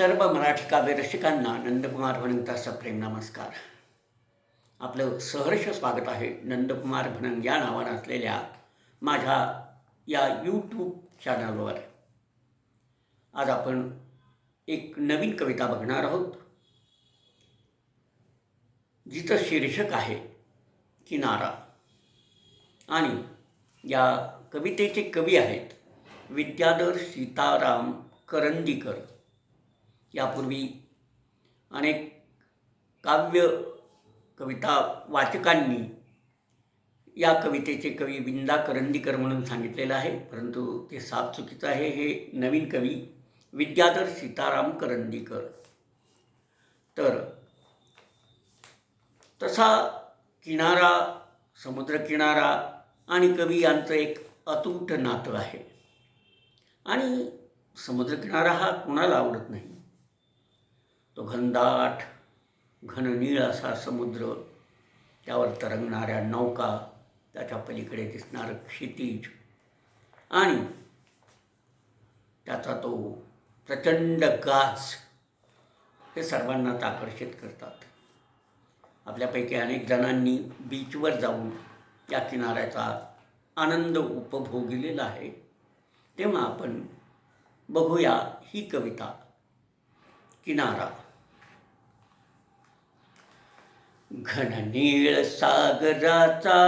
सर्व मराठी काव्य रसिकांना नंदकुमार भणंगचा प्रेम नमस्कार. आपलं सहर्ष स्वागत आहे नंदकुमार भणंग या नावानं असलेल्या माझ्या या यूट्यूब चॅनलवर आज आपण एक नवीन कविता बघणार आहोत. जिचं शीर्षक आहे किनारा. आणि या कवितेचे कवी आहेत विद्याधर सीताराम करंदीकर. यापूर्वी अनेक काव्य कविता वाचकांनी या कवितेचे कवी विंदा करंदीकर म्हणून सांगितलेलं आहे. परंतु ते साफ चुकीचं आहे. हे नवीन कवी विद्याधर सीताराम करंदीकर. तर तसा किनारा समुद्रकिनारा आणि कवी यांचं एक अतूट नातं आहे. आणि समुद्रकिनारा हा कुणाला आवडत नाही? तो घनदाट घननीळ असा समुद्र त्यावर तरंगणाऱ्या नौका त्याच्या पलीकडे दिसणारं क्षितिज आणि त्याचा तो प्रचंड गाज हे सर्वांनाच आकर्षित करतात. आपल्यापैकी अनेक जणांनी बीचवर जाऊन या किनाऱ्याचा आनंद उपभोगलेला आहे. तेव्हा आपण बघूया ही कविता किनारा. घननीळ सागराचा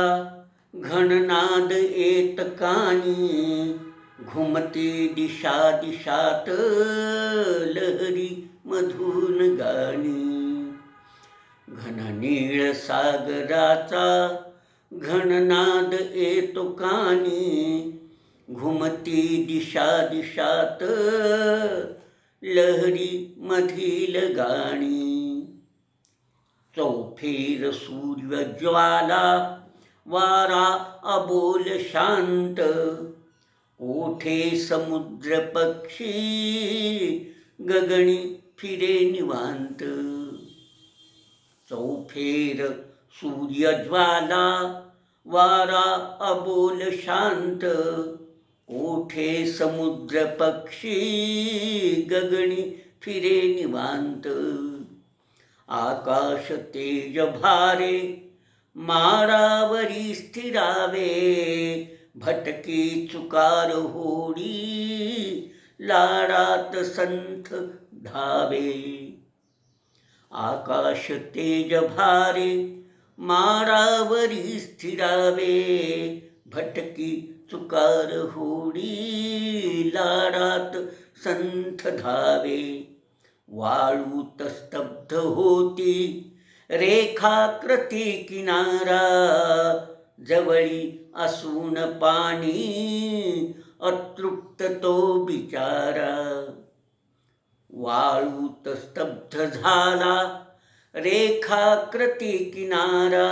घननाद येत कानी घुमते दिशा दिशात लहरी मधून गाणी. घननीळ सागराचा घननाद येतो कानी घुमती दिशा दिशात लहरी मधील गाणी. चौफेर सूर्य ज्वाला वारा अबोल शांत. ओठे समुद्र पक्षी गगणी फिरे निवांत. चौफेर सूर्य ज्वाला वारा अबोल शांत. ओठे समुद्र पक्षी गगणी फिरे निवांत. आकाश तेज भारे मारावरी स्थिरावे भटकी चुकार होडी लाडात संथ धावे. आकाश तेज भारे मारावरी स्थिरावे भटकी चुकार होडी लाडात संथ धावे. वाळूत स्तब्ध होती. रेखाकृती किनारा जवळी असून पाणी अतृप्त तो बिचारा. वाळूत स्तब्ध झाला. रेखाकृती किनारा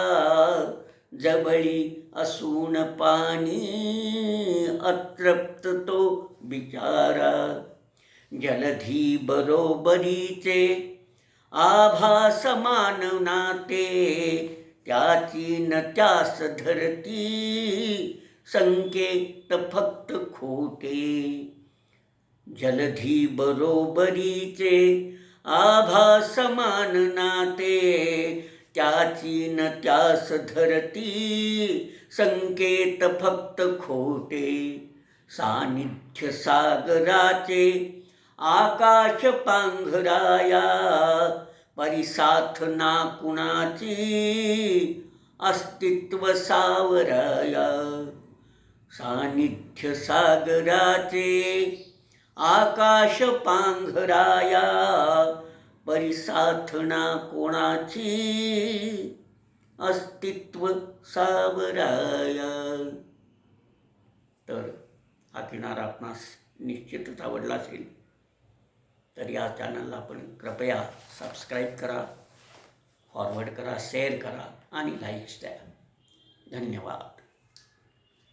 जवळी असून पाणी अतृप्त तो बिचारा. जलधी बरोबरीचे आभास माननाते त्याची न त्यास धरती, संकेत फक्त खोटे. जलधी बरोबरीचे आभास माननाते त्याची न त्यास धरती, संकेत फक्त खोटे. सानिध्य सागराचे आकाश पांघराया परिसाथ ना कुणाची अस्तित्व सावराया. सानिध्य सागराचे आकाश पांघराया परिसाथ ना कोणाची अस्तित्व सावराया. तर हा किनारा आपणास निश्चितच आवडला असेल. तर या चॅनलला आपण कृपया सबस्क्राईब करा फॉरवर्ड करा शेअर करा आणि लाईक्स द्या. धन्यवाद.